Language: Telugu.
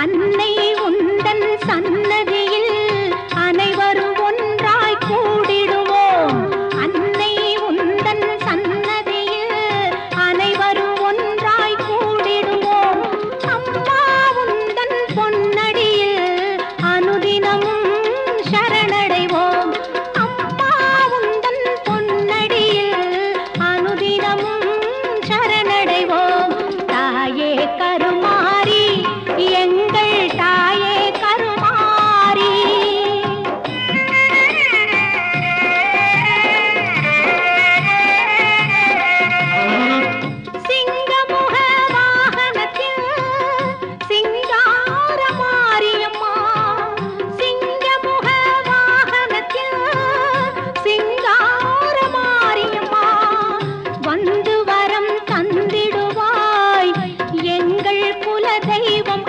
അന്നേ కుల దైవం